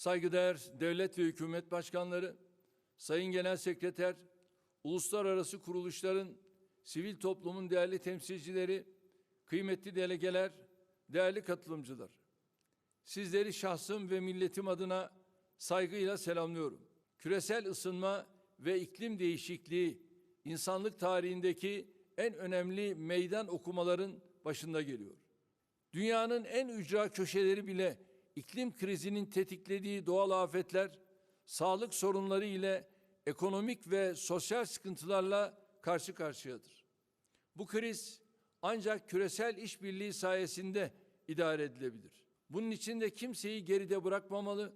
saygıdeğer devlet ve hükümet başkanları, Sayın Genel Sekreter, uluslararası kuruluşların, sivil toplumun değerli temsilcileri, kıymetli delegeler, değerli katılımcılar. Sizleri şahsım ve milletim adına saygıyla selamlıyorum. Küresel ısınma ve iklim değişikliği insanlık tarihindeki en önemli meydan okumaların başında geliyor. Dünyanın en ücra köşeleri bile iklim krizinin tetiklediği doğal afetler, sağlık sorunları ile ekonomik ve sosyal sıkıntılarla karşı karşıyadır. Bu kriz ancak küresel işbirliği sayesinde idare edilebilir. Bunun için de kimseyi geride bırakmamalı,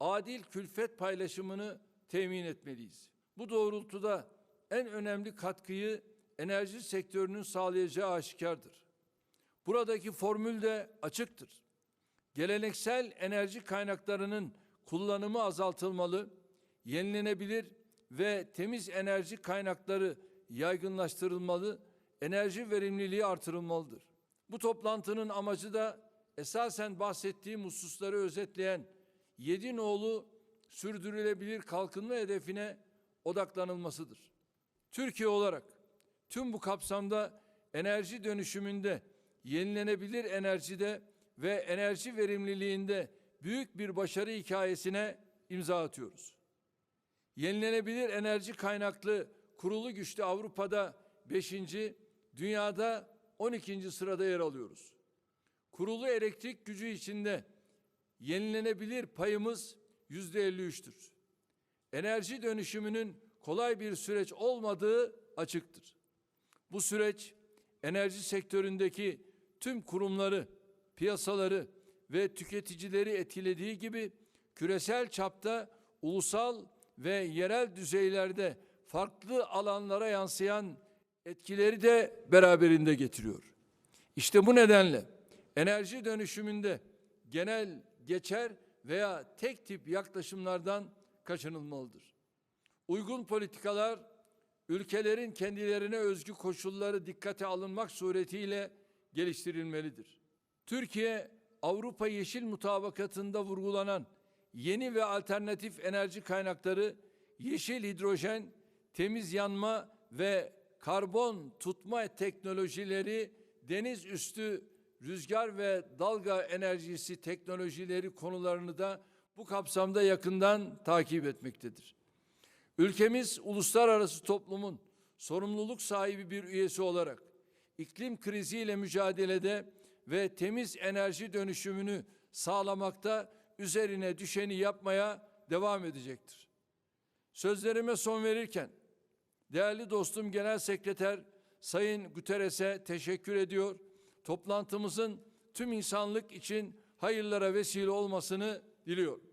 adil külfet paylaşımını temin etmeliyiz. Bu doğrultuda en önemli katkıyı enerji sektörünün sağlayacağı aşikardır. Buradaki formül de açıktır. Geleneksel enerji kaynaklarının kullanımı azaltılmalı, yenilenebilir ve temiz enerji kaynakları yaygınlaştırılmalı, enerji verimliliği artırılmalıdır. Bu toplantının amacı da esasen bahsettiğim hususları özetleyen 7 nolu sürdürülebilir kalkınma hedefine odaklanılmasıdır. Türkiye olarak tüm bu kapsamda enerji dönüşümünde, yenilenebilir enerjide ve enerji verimliliğinde büyük bir başarı hikayesine imza atıyoruz. Yenilenebilir enerji kaynaklı kurulu güçlü Avrupa'da 5. dünyada 12. sırada yer alıyoruz. Kurulu elektrik gücü içinde yenilenebilir payımız yüzde 53'tür. Enerji dönüşümünün kolay bir süreç olmadığı açıktır. Bu süreç enerji sektöründeki tüm kurumları, piyasaları ve tüketicileri etkilediği gibi küresel çapta ulusal ve yerel düzeylerde farklı alanlara yansıyan etkileri de beraberinde getiriyor. İşte bu nedenle enerji dönüşümünde genel, geçer veya tek tip yaklaşımlardan kaçınılmalıdır. Uygun politikalar ülkelerin kendilerine özgü koşulları dikkate alınmak suretiyle geliştirilmelidir. Türkiye Avrupa Yeşil Mutabakatı'nda vurgulanan yeni ve alternatif enerji kaynakları, yeşil hidrojen, temiz yanma ve karbon tutma teknolojileri, deniz üstü rüzgar ve dalga enerjisi teknolojileri konularını da bu kapsamda yakından takip etmektedir. Ülkemiz uluslararası toplumun sorumluluk sahibi bir üyesi olarak iklim kriziyle mücadelede ve temiz enerji dönüşümünü sağlamakta üzerine düşeni yapmaya devam edecektir. Sözlerime son verirken değerli dostum Genel Sekreter Sayın Guterres'e teşekkür ediyor. Toplantımızın tüm insanlık için hayırlara vesile olmasını diliyorum.